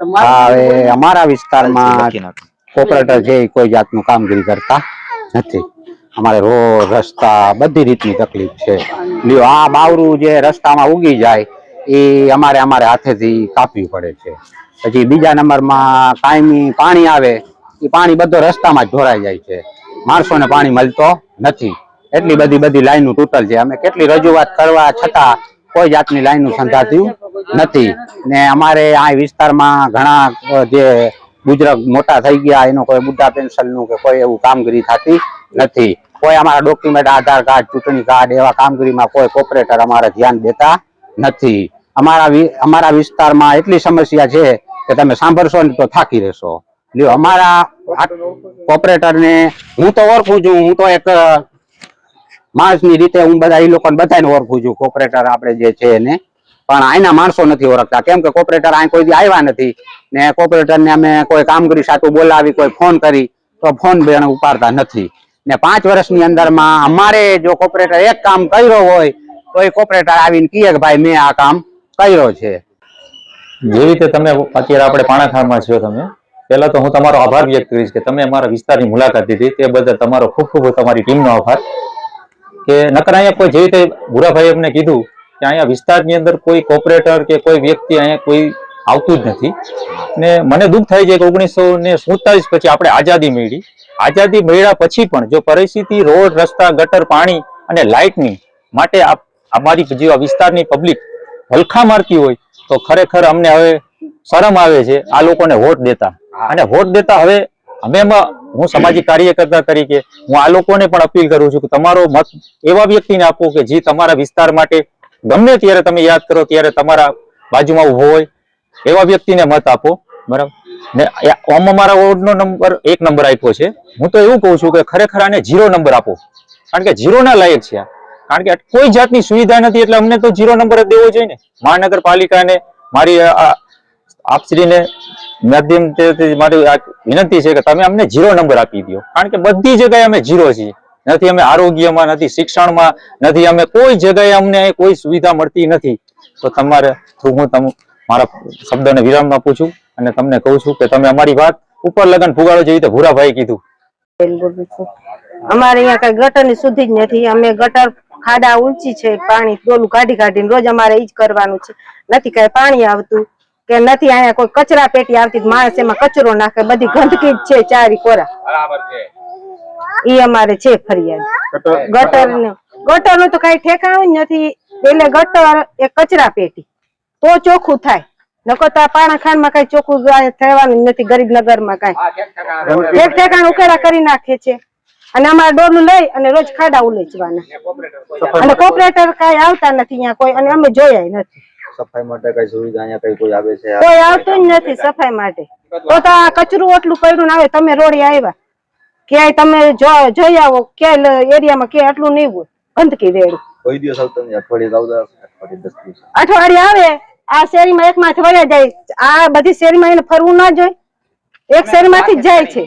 હવે અમારા વિસ્તારમાં કોપરેટર છે એ કોઈ જાતનું કામગીરી કરતા નથી. અમારે રોડ રસ્તા બધી રીતની તકલીફ છે. લ્યો આ બાવરું જે રસ્તામાં ઉગી જાય એ અમારે અમારે હાથેથી કાપવી પડે છે. પછી બીજા નંબરમાં કાયમી પાણી આવે એ પાણી બધો રસ્તામાં જ ઢોરાઈ જાય છે. માણસોને પાણી મળતો નથી. એટલી બધી બધી લાઈનો તૂટલ છે. અમે કેટલી રજૂઆત કરવા છતાં કોઈ જાતની લાઈનો સંધાતી નથી. ને અમારે આ વિસ્તારમાં ઘણા જે ગુજરાત મોટા થઈ ગયા, એનો કોઈ બુદ્ધા પેન્શનનું કે કોઈ એવું કામગીરી થતી નથી. કોઈ અમારા ડોક્યુમેન્ટ આધાર કાર્ડ, ચૂંટણી કાર્ડ એવા કામગીરીમાં કોઈ કોપરેટર અમારે ધ્યાન દેતા નથી. અમારા અમારા વિસ્તારમાં એટલી સમસ્યા છે કે તમે સાંભળશો ને તો થાકી રહેશો. લ્યો, અમારા કોપરેટર ને હું તો ઓળખું છું, હું તો એક માણસની રીતે હું બધા એ લોકોને બધાને ઓળખું છું. કોપરેટર આપણે જે છે એને. પણ આના માણસો નથી ઓળખતા. કેમ કે કોપરેટર આ કોઈ આવ્યા નથી. ને કોપરેટર ને અમે કોઈ કામગીરી સાટું બોલાવી, કોઈ ફોન કરી, તો ફોન બેન ઉપાડતા નથી. ને પાંચ વર્ષની અંદરમાં અમારે જો કોપરેટર એક કામ કર્યો હોય, તો એ કોપરેટર આવીને કહે કે ભાઈ મેં આ કામ કર્યો છે. જે રીતે તમે અત્યારે આપણે પાણાખારમાં છો તમે, પહેલા તો હું તમારો આભાર વ્યક્ત કરીશ કે તમે અમારા વિસ્તારની મુલાકાત લીધી. તે બદલ તમારો ખૂબ ખૂબ તમારી ટીમનો આભાર. કે નકર અહીંયા કોઈ જે રીતે ભૂરાભાઈ એમને કીધું કે અહીંયા વિસ્તારની અંદર કોઈ કોપરેટર કે કોઈ વ્યક્તિ અહીંયા કોઈ આવતું જ નથી. ને મને દુઃખ થાય છે કે ઓગણીસો ને સુડતાલીસ પછી આપણે આઝાદી મેળવી. આઝાદી મેળવ્યા પછી પણ જો પરિસ્થિતિ રોડ રસ્તા ગટર પાણી અને લાઇટની માટે અમારી જેવા વિસ્તારની પબ્લિક હલખા મારતી હોય તો ખરેખર અમને હવે શરમ આવે છે આ લોકોને વોટ દેતા. અને વોટ દેતા હવે અમે હું સામાજિક કાર્યકર્તા તરીકે હું આ લોકોને પણ અપીલ કરું છું કે તમારો મત એવા વ્યક્તિને આપો કે જે તમારા વિસ્તાર માટે ગમે ત્યારે તમે યાદ કરો ત્યારે તમારા બાજુમાં ઊભો હોય, એવા વ્યક્તિને મત આપો, બરાબર? ને આમ અમારા વોર્ડનો નંબર એક નંબર આપ્યો છે. હું તો એવું કહું છું કે ખરેખર આને ઝીરો નંબર આપો. કારણ કે ઝીરો ના લાયક છે કારણ કે કોઈ જાતની સુવિધા નથી, એટલે અમને તો જીરો નંબર જ દેવો જોઈએ ને. મહાનગરપાલિકાને, મારી આપશ્રીને માધ્યમથી મારી વિનંતી છે કે તમે અમને જીરો નંબર આપી દો કારણ કે બધી જગ્યાએ અમે ઝીરો છીએ. નથી અમે આરોગ્યમાં નથી શિક્ષણમાં નથી અમે કોઈ જગ્યાએ અમને કોઈ સુવિધા મળતી નથી. તો તમારે થ્રુ હું તમ મારા શબ્દને વિરામ આપું છું અને તમને કહું છું કે તમે અમારી વાત ઉપર લગન ફુગાડો જેવી રીતે ભૂરાભાઈ કીધું. છું અમારે અહીંયા કઈ ગટરની સુધી જ નથી. અમે ગટર ખાડા ઊંચી છે પાણી ડોલું કાઢી કાઢીને રોજ અમારે ઈ જ કરવાનું છે. નથી કઈ પાણી આવતું કે નથી અહીંયા કોઈ કચરા પેટી આવતી માણસ એમાં કચરો નાખે બધી ગંદકી જ છે ચારી કોરા. ઈ અમારે છે ફરિયાદ. ગટરનું ગટરનું તો કઈ ઠેકાણું જ નથી. એટલે ગટર એ કચરા પેટી. તો ચોખ્ખું થાય. નકો તો આ પાણા ખાંડમાં કઈ ચોખ્ખું થવાનું જ નથી. ગરીબ નગરમાં કઈ એક ઠેકાણ ઉકેડા કરી નાખે છે. અને અમારે ડોલું લઈ અને રોજ ખાડા ઉલેચવાના. અને કોપરેટર કઈ આવતા નથી અહીંયા કોઈ અને અમે જોયા નથી. સફાઈ માટે કઈ સુવિધા અહીંયા કઈ કોઈ આવે છે? કોઈ આવતું જ નથી સફાઈ માટે. તો તો આ કચરું એટલું કર્યું ના આવે તમે રોડે આવ્યા. ક્યાંય તમે જો- જોઈ આવો ક્યાંય એરિયામાં ક્યાંય આટલું નહીં હોય. ગંદકી રેડી કોઈ દિવસ આવતા નહીં. અઠવાડિયે આવતા અઠવાડિયે આવે. આ શેરીમાં એક માંથી વળ્યા જાય. આ બધી શેરીમાં એને ફરવું ના જોઈ એક શેરીમાંથી જ જાય છે.